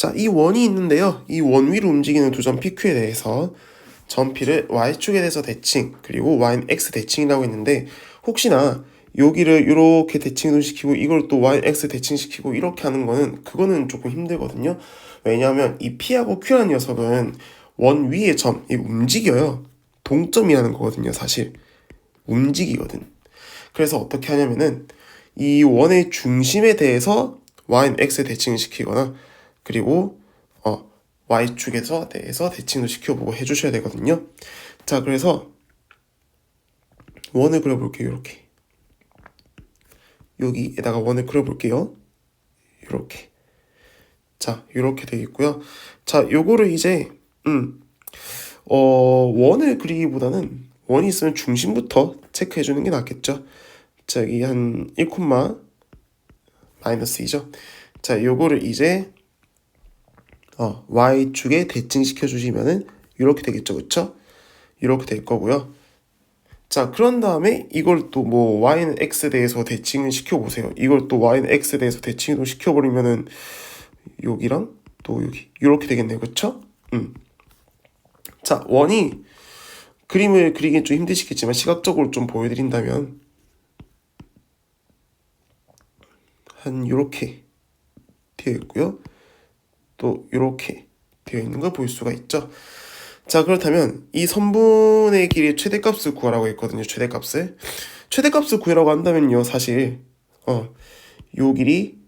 자, 이 원이 있는데요. 이 원 위로 움직이는 두 점 PQ에 대해서 점피를 Y축에 대해서 대칭, 그리고 Y는 X 대칭이라고 했는데, 혹시나 여기를 이렇게 대칭을 시키고, 이걸 또 Y, X 대칭시키고, 이렇게 하는 거는, 그거는 조금 힘들거든요. 왜냐하면 이 P하고 Q라는 녀석은 원 위의 점, 이 움직여요. 동점이라는 거거든요, 사실. 움직이거든. 그래서 어떻게 하냐면은, 이 원의 중심에 대해서 Y는 X 대칭을 시키거나, 그리고 어, Y축에서 대해서 대칭을 시켜보고 해주셔야 되거든요. 자, 그래서 원을 그려볼게요. 이렇게 여기에다가 원을 그려볼게요. 이렇게 자, 이렇게 되겠고요. 자, 요거를 이제 음, 어, 원을 그리기보다는 원이 있으면 중심부터 체크해 주는 게 낫겠죠. 자, 여기 한 1, 마이너스 2죠. 자, 요거를 이제 어, y축에 대칭시켜 주시면은 이렇게 되겠죠. 그쵸? 이렇게 될 거고요. 자, 그런 다음에 이걸 또 뭐 y는 x에 대해서 대칭을 시켜 보세요. 이걸 또 y는 x에 대해서 대칭을 시켜 버리면은 여기랑 또 여기 이렇게 되겠네요. 그쵸? 음. 자, 원이 그림을 그리긴 좀 힘드시겠지만 시각적으로 좀 보여드린다면 한 이렇게 되어 있고요. 또 이렇게 되어 있는 걸 볼 수가 있죠. 자 그렇다면 이 선분의 길이 최대값을 구하라고 했거든요. 최대값을 최대값을 구하라고 한다면요, 사실 어요 길이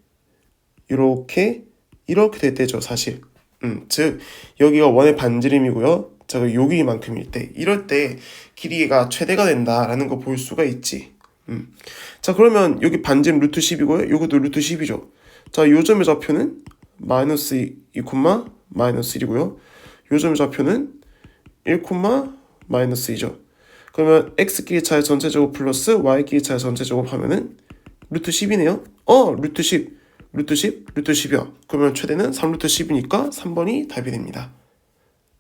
이렇게 이렇게 될 때죠, 사실. 음, 즉 여기가 원의 반지름이고요. 자, 요 길이만큼일 때 이럴 때 길이가 최대가 된다라는 거 볼 수가 있지. 음. 자 그러면 여기 반지름 루트 10이고요. 요것도 루트 10이죠. 자, 요 점의 좌표는 마이너스 2, 마이너스 1이고요. 요 점의 좌표는 1, 마이너스 2죠. 그러면 x끼리 차의 전체 제곱 플러스 y끼리 차의 전체 제곱 하면은 루트 10이네요. 어, 루트 10. 루트 10, 루트 10이야. 그러면 최대는 3루트 10이니까 3번이 답이 됩니다.